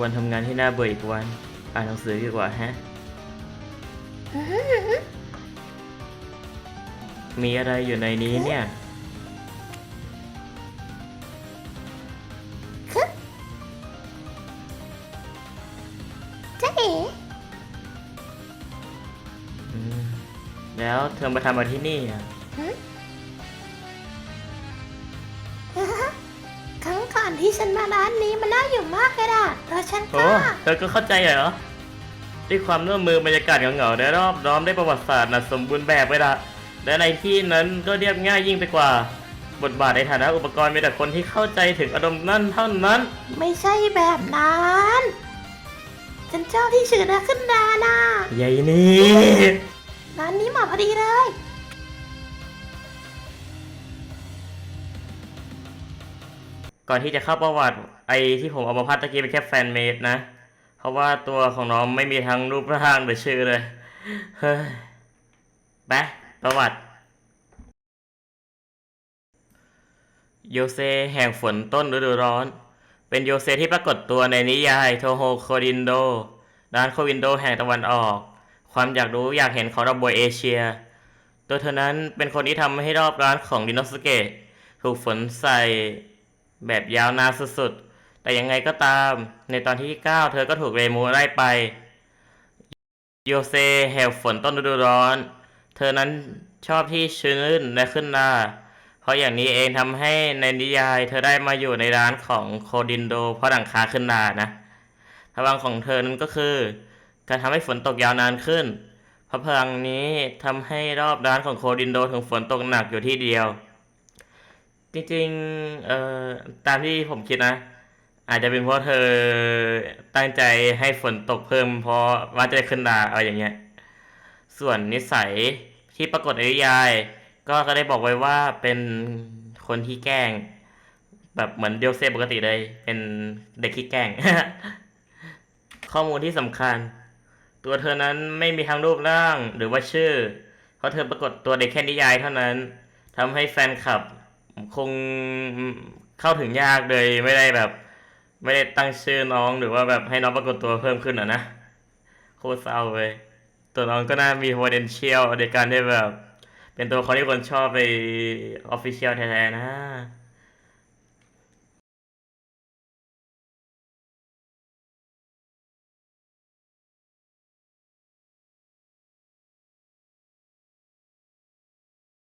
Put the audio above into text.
วันทำงานที่น่าเบื่ออีกวัน อ่านหนังสือดีกว่าฮะ มีอะไรอยู่ในนี้เนี่ย จ๊ะเอ๋อืม แล้วเธอมาทำอะไรที่นี่อะค ที่ฉันมาร้านนี้มันน่าอยู่มากเลยล่ะแล้วฉันโอ้ก็เธอก็เข้าใจเหรอด้วยความร่วมมือบรรยากาศเหงาๆและรอบล้อมด้วยประวัติศาสตร์นะสมบูรณ์แบบไปละและในที่นั้นก็เรียบง่ายยิ่งไปกว่า บทบาทในฐานะอุปกรณ์มีแต่คนที่เข้าใจถึงอารมณ์นั่นเท่านั้น ไม่ใช่แบบนั้นฉันชอบที่ชื่อนะขึ้นดานะใหญ่นี่ร้านนี้เหมาะพอดีเลย ก่อนที่จะเข้าประวัติไอที่ผมเอามาพัดตะกี้เป็นแค่แฟนเมดนะ เพราะว่าตัวของน้องไม่มีทั้งรูปร่างหรือชื่อเลย เฮ้ยไปประวัติ โยเซแห่งฝนต้นฤดูร้อน เป็นโยเซที่ปรากฏตัวในนิยายโทโฮโคดินโดร้านโควินโดแห่งตะวันออก ความอยากรู้อยากเห็นของราบอยเอเชีย ตัวเธอนั้นเป็นคนที่ทำให้รอบร้านของดินโนสเกะถูกฝนใส่ แบบยาวนานสุดๆ แต่ยังไงก็ตาม ในตอนที่ 9 เธอก็ถูกเรมูไล่ไป โยเซแหวฝนต้นฤดูร้อน เธอนั้นชอบที่ชื้นและขึ้นหน้า เพราะอย่างนี้เองทำให้ในนิยาย เธอได้มาอยู่ในร้านของโคดินโด เพราะหลังคาขึ้นหน้านะพลังของเธอนั้นก็คือ การทำให้ฝนตกยาวนานขึ้น เพราะพลังนี้ทำให้รอบร้านของโคดินโดถึงฝนตกหนักอยู่ที่เดียว จริงๆเอ่อตามที่ผมคิดนะ อาจจะเป็นเพราะเธอตั้งใจให้ฝนตกเพิ่ม เพราะว่าจะได้ขึ้นดาอะไรอย่างเงี้ย ส่วนนิสัยที่ปรากฏในนิยาย ก็ก็ได้บอกไว้ว่าเป็นคนที่แกล้ง แบบเหมือนเดียวเซปกติเลย เป็นเด็กขี้แกล้ง ข้อมูลที่สำคัญ ตัวเธอนั้นไม่มีทั้งรูปร่างหรือว่าชื่อ เพราะเธอปรากฏตัวในแค่นิยายเท่านั้นทำให้แฟนคลับ คงเข้าถึงยากเลยไม่ได้แบบ ไม่ได้ตั้งชื่อน้องหรือว่าแบบให้น้องปรากฏตัวเพิ่มขึ้นอะนะโคตรเศร้าเลยตัวน้องก็น่ามี potential ในการได้แบบ เป็นตัวคนที่คนชอบไป official แท้ๆนะ